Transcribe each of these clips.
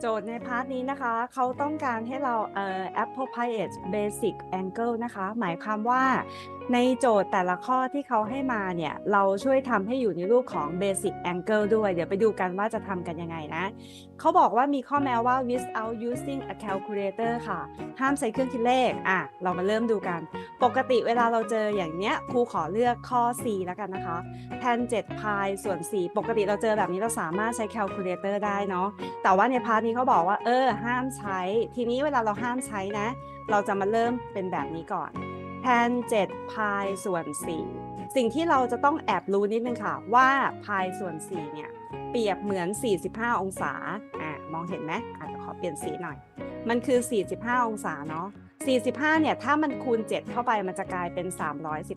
โจทย์ในพาร์ทนี้นะคะ เขาต้องการให้เราเอ่อ appropriate basic angle นะคะ หมายความว่าในโจทย์แต่ละข้อที่เขาให้มาเนี่ย เราช่วยทำให้อยู่ในรูปของ basic angle ด้วย เดี๋ยวไปดูกันว่าจะทำกันยังไงนะ เขาบอกว่ามีข้อแม้ว่า without using a calculator ค่ะ ห้ามใช้เครื่องคิดเลข อะ เรามาเริ่มดูกัน ปกติเวลาเราเจออย่างเนี้ย ครูขอเลือกข้อ C แล้วกันนะคะ แทน7พายส่วน 4 ปกติเราเจอแบบนี้เราสามารถใช้ calculator ได้เนาะ แต่ว่าในพาร์ทนี้เขาบอกว่า เออ ห้ามใช้ ทีนี้เวลาเราห้ามใช้นะ เราจะมาเริ่มเป็นแบบนี้ก่อนแทน7พายส่วน 4 สิ่งที่เราจะต้องแอบรู้นิดนึงค่ะ ว่าพายส่วน4เนี่ย เปรียบเหมือน 45 องศาอะมองเห็นไหมอาจจะขอเปลี่ยนสีหน่อย มันคือ 45 องศาเนาะ45 เนี่ย ถ้ามันคูณ 7 เข้าไป มันจะกลายเป็น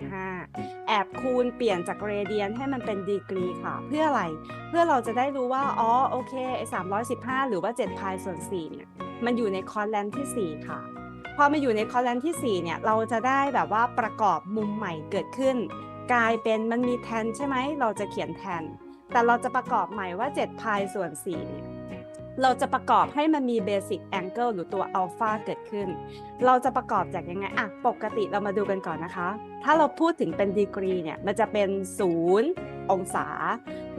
315 แอบคูณเปลี่ยนจากเรเดียนให้มันเป็นดีกรีค่ะ เพื่ออะไร เพื่อเราจะได้รู้ว่า อ๋อ โอเคไอ้315 หรือว่า7พายส่วน4เนี่ย มันอยู่ในคอร์แลนที่ 4 ค่ะ พอมาอยู่ในคอร์แลนที่ 4 เนี่ย เราจะได้แบบว่าประกอบมุมใหม่เกิดขึ้น กลายเป็นมันมีแทนใช่ไหม เราจะเขียนแทน แต่เราจะประกอบใหม่ว่า7พายส่วน4เนี่ยเราจะประกอบให้มันมีเบสิกแองเกิลหรือตัวอัลฟาเกิดขึ้น เราจะประกอบจากยังไงอะปกติเรามาดูกันก่อนนะคะ ถ้าเราพูดถึงเป็นดีกรีเนี่ย มันจะเป็น 0 องศา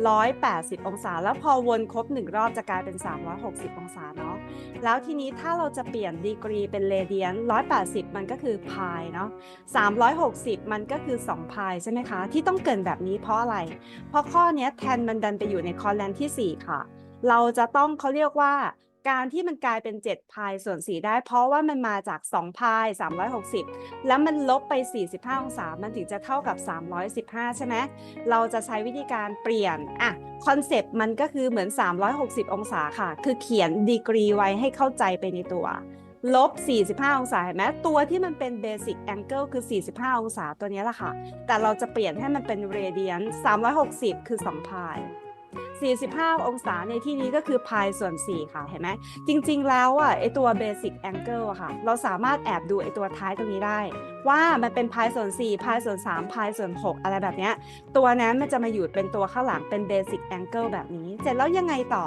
180 องศา แล้วพอวนครบ 1 รอบจะกลายเป็น 360 องศาเนาะแล้วทีนี้ถ้าเราจะเปลี่ยนดีกรีเป็นเรเดียน180 มันก็คือพายเนาะ360 มันก็คือ 2 พายใช่ไหมคะ ที่ต้องเกินแบบนี้เพราะอะไร เพราะข้อนี้แทนมันดันไปอยู่ในคอร์แลนที่ 4 ค่ะ เราจะต้องเขาเรียกว่า การที่มันกลายเป็น 7 พายส่วน 4 ได้ เพราะว่ามันมาจาก 2 พาย 360 แล้วมันลบไป 45 องศา มันถึงจะเท่ากับ 315 ใช่ไหม เราจะใช้วิธีการเปลี่ยน อะ คอนเซปต์มันก็คือเหมือน 360 องศาค่ะ คือเขียนดีกรีไว้ให้เข้าใจไปในตัวลบ 45 องศาเห็นไหมตัวที่มันเป็น basic angle คือ 45 องศาตัวนี้แหละค่ะ แต่เราจะเปลี่ยนให้มันเป็น radian 360 คือ2พาย 45 องศาในที่นี้ก็คือพายส่วน 4 ค่ะ เห็นไหม จริงๆ แล้วอะไอตัว basic angle อะค่ะ เราสามารถแอบดูไอตัวท้ายตรงนี้ได้ ว่ามันเป็นพายส่วน 4 พายส่วน 3 พายส่วน 6 อะไรแบบเนี้ย ตัวนั้นมันจะมาอยู่เป็นตัวข้างหลังเป็น basic angle แบบนี้ เสร็จแล้วยังไงต่อ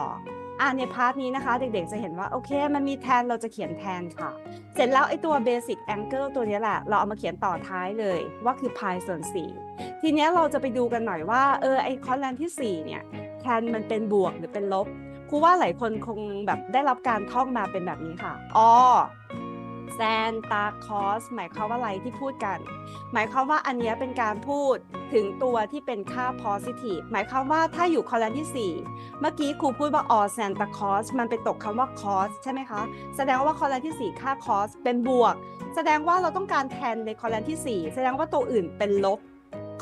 อ่าในพาร์ทนี้นะคะ เด็กๆจะเห็นว่าโอเค มันมีแทนเราจะเขียนแทนค่ะ เสร็จแล้วไอตัว basic angle ตัวนี้แหละ เราเอามาเขียนต่อท้ายเลยว่าคือพายส่วน 4 ทีนี้เราจะไปดูกันหน่อยว่าเออไอคอนแลนที่ 4 เนี่ย แทนมันเป็นบวกหรือเป็นลบครูว่าหลายคนคงแบบได้รับการท่องมาเป็นแบบนี้ค่ะอ๋อแซนตาคอสหมายความว่าอะไรที่พูดกัน หมายความว่าอันเนี้ยเป็นการพูดถึงตัวที่เป็นค่า positive หมายความว่าถ้าอยู่คอลัมน์ที่ 4 เมื่อกี้ครูพูดว่า all Santa Claus มันไปตกคำว่า cos ใช่ไหมคะ แสดงว่าคอลัมน์ที่ 4 ค่า cos เป็นบวก แสดงว่าเราต้องการแทนในคอลัมน์ที่ 4 แสดงว่าตัวอื่นเป็นลบ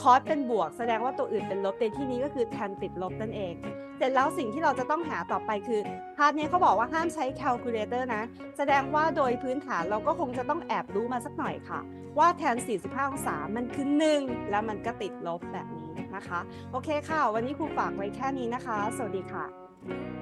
คอสเป็นบวก แสดงว่าตัวอื่นเป็นลบในที่นี้ก็คือแทนติดลบนั่นเอง เสร็จแล้วสิ่งที่เราจะต้องหาต่อไปคือพาร์ทนี้เขาบอกว่าห้ามใช้ calculator นะ แสดงว่าโดยพื้นฐานเราก็คงจะต้องแอบรู้มาสักหน่อยค่ะ ว่าแทน 45 องศามันคือ 1 แล้วมันก็ติดลบแบบนี้นะคะ โอเคค่ะ วันนี้ครูฝากไว้แค่นี้นะคะ สวัสดีค่ะ